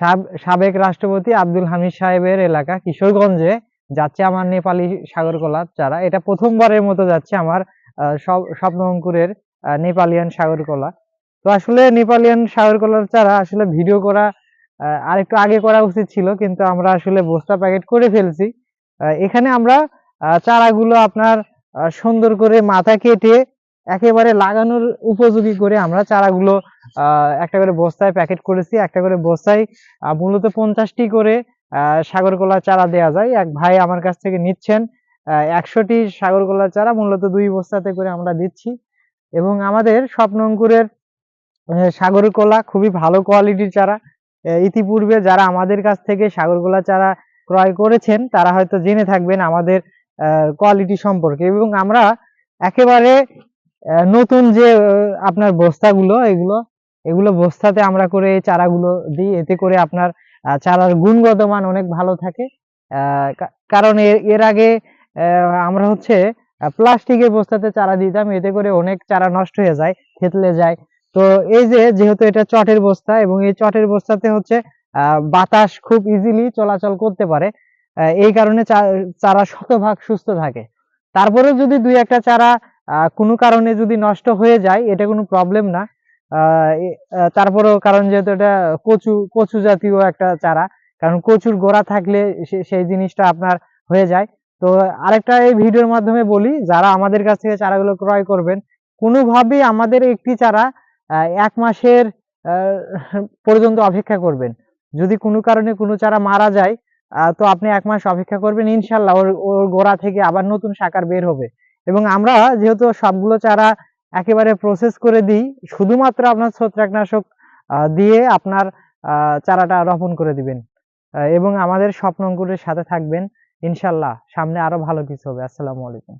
Sub- সাবেক রাষ্ট্রপতি আব্দুল হামিদ সাহেবের এলাকা কিশোরগঞ্জে যাচ্ছে আমার নেপালি সাগরকলা চারা। এটা প্রথমবারের মতো যাচ্ছে আমার আহ, স্বপ্ন অঙ্কুরের আহ, নেপালিয়ান সাগরকলা। তো আসলে নেপালিয়ান সাগরকলার চারা আসলে ভিডিও করা আহ, আরেকটু আগে করা উচিত ছিল কিন্তু আমরা আসলে বস্তা প্যাকেট করে ফেলছি। এখানে আমরা চারাগুলো আপনার সুন্দর করে মাথা কেটে একেবারে লাগানোর উপযোগী করে আমরা চারাগুলো একটা করে বস্তায় প্যাকেট করেছি একটা করে বস্তায় মূলত পঞ্চাশটি করে আহ, সাগরকলা চারা দেওয়া যায়। এক ভাই আমার কাছ থেকে নিচ্ছেন একশোটি সাগরকলা চারা মূলত দুই বস্তাতে করে আমরা দিচ্ছি। এবং আমাদের স্বপ্ন অঙ্কুরের সাগরকলা খুবই ভালো কোয়ালিটির চারা। ইতিপূর্বে যারা আমাদের কাছ থেকে সাগরকলা চারা ক্রয় করেছেন তারা হয়তো জেনে থাকবেন আমাদের কোয়ালিটি সম্পর্কে। এবং আমরা একেবারে নতুন যে আপনার বস্তাগুলো, এগুলো এগুলো বস্তাতে আমরা করে চারাগুলো দিই। এতে করে আপনার চারার গুণগত মান অনেক ভালো থাকে। কারণ এর আগে আমরা হচ্ছে প্লাস্টিকের বস্তাতে চারা দিতাম। এতে করে অনেক চারা নষ্ট হয়ে যায়, থেতলে যায়। তো এই যে, যেহেতু এটা চটের বস্তা এবং এই চটের বস্তাতে হচ্ছে বাতাস খুব ইজিলি চলাচল করতে পারে। এই কারণে চারা শতভাগ সুস্থ থাকে। তারপরে যদি দুই একটা চারা কোনো কারণে যদি নষ্ট হয়ে যায়, এটা কোনো প্রবলেম না। তারপরেও কারণ যেহেতু এটা কচু কচু জাতীয় একটা চারা, কারণ কচুর গোড়া থাকলে সেই জিনিসটা আপনার হয়ে যায়। তো আরেকটা এই ভিডিওর মাধ্যমে বলি, যারা আমাদের কাছ থেকে চারাগুলো ক্রয় করবেন, কোনোভাবেই আমাদের একটি চারা এক মাসের পর্যন্ত অপেক্ষা করবেন। যদি কোনো কারণে কোনো চারা মারা যায় তো আপনি এক মাস অপেক্ষা করবেন, ইনশাল্লাহ ওর ওর গোড়া থেকে আবার নতুন শাখার বের হবে। এবং আমরা যেহেতু সবগুলো চারা একেবারে প্রসেস করে দিই, শুধুমাত্র আপনার ছত্রাকনাশক দিয়ে আপনার চারাটা রোপণ করে দিবেন। এবং আমাদের স্বপ্ন অঙ্কুরের সাথে থাকবেন। ইনশাল্লাহ সামনে আরও ভালো কিছু হবে। আসসালামু আলাইকুম।